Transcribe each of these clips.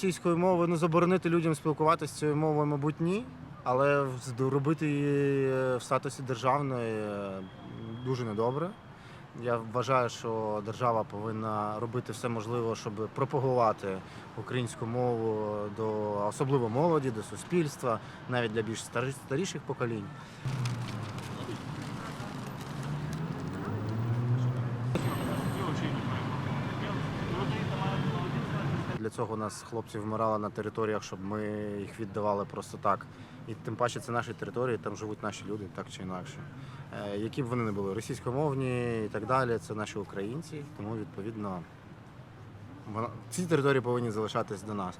російської мови, ну заборонити людям спілкуватися цією мовою, мабуть, ні. Але робити її е, в статусі державної е, дуже недобре. Я вважаю, що держава повинна робити все можливе, щоб пропагувати українську мову до особливо молоді, до суспільства, навіть для більш старіших поколінь. Для цього у нас хлопці вмирали на територіях, щоб ми їх віддавали просто так. І тим паче це наші території, там живуть наші люди, так чи інакше. Е, Які б вони не були, російськомовні і так далі, це наші українці, тому відповідно ці території повинні залишатись до нас.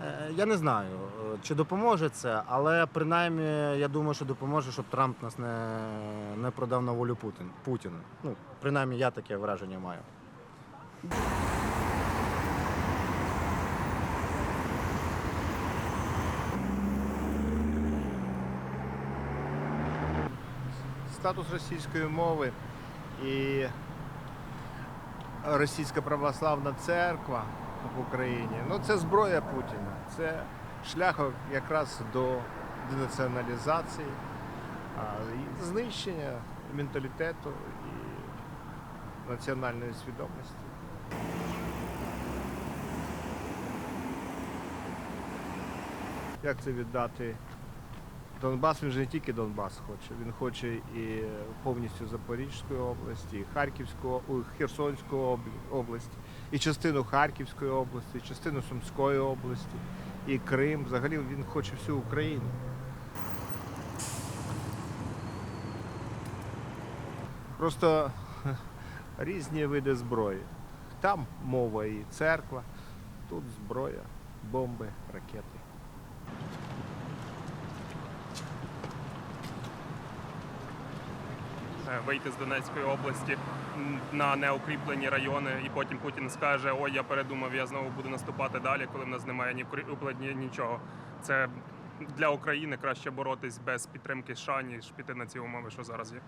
Е, Я не знаю, чи допоможе це, але принаймні я думаю, що допоможе, щоб Трамп нас не, не продав на волю Путін, Путіна. Ну, принаймні я таке враження маю. статус російської мови і Російська православна церква в Україні ну це зброя Путіна. Це шлях якраз до денаціоналізації, знищення менталітету і національної свідомості. Як це віддати Донбас він же не тільки Донбас хоче, він хоче і повністю Запорізьку область, і Харківську, Херсонську область, і частину Харківської області, і частину Сумської області, і Крим. Взагалі він хоче всю Україну. Просто різні види зброї. Там мова і церква, тут зброя, бомби, ракети. Вийти з Донецької області на неукріплені райони, і потім Путін скаже: Ой, я передумав, я знову буду наступати далі, коли в нас немає ні укріплень, нічого. Це для України краще боротись без підтримки США, ніж піти на ці умови, що зараз є.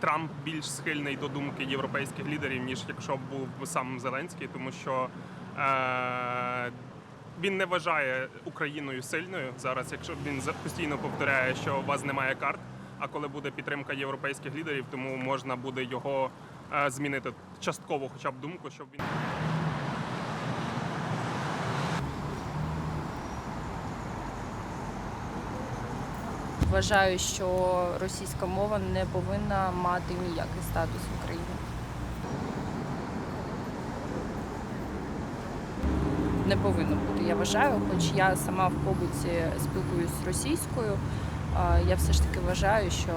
Трамп більш схильний до думки європейських лідерів, ніж якщо б був сам Зеленський, тому що е, він не вважає Україною сильною зараз, якщо він постійно повторяє, що у вас немає карт. А коли буде підтримка європейських лідерів, тому можна буде його е, змінити частково, хоча б думку, щоб він. Вважаю, що російська мова не повинна мати ніякий статус в Україні. Не повинно бути. Я вважаю, хоч я сама в побуті спілкуюсь російською, я все ж таки вважаю, що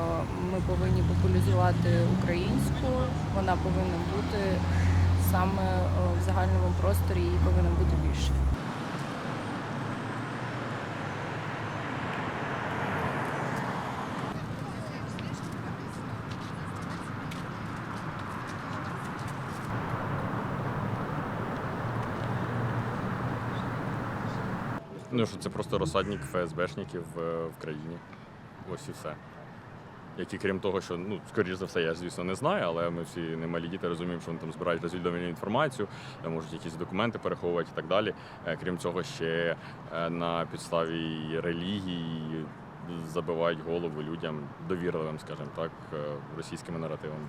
ми повинні популяризувати українську. Вона повинна бути саме е, в загальному просторі, і повинна бути більше. Ну, що це просто розсадник ФСБшників е, в країні. Ось і все. Які, крім того, що, ну, скоріш за все, я, звісно, не знаю, але ми всі немалі діти розуміємо, що вони там збирають розвідувальну інформацію, можуть якісь документи переховувати і так далі. Е, Крім цього, ще е, на підставі релігії забивають голову людям довірливим, скажімо так, російськими наративами.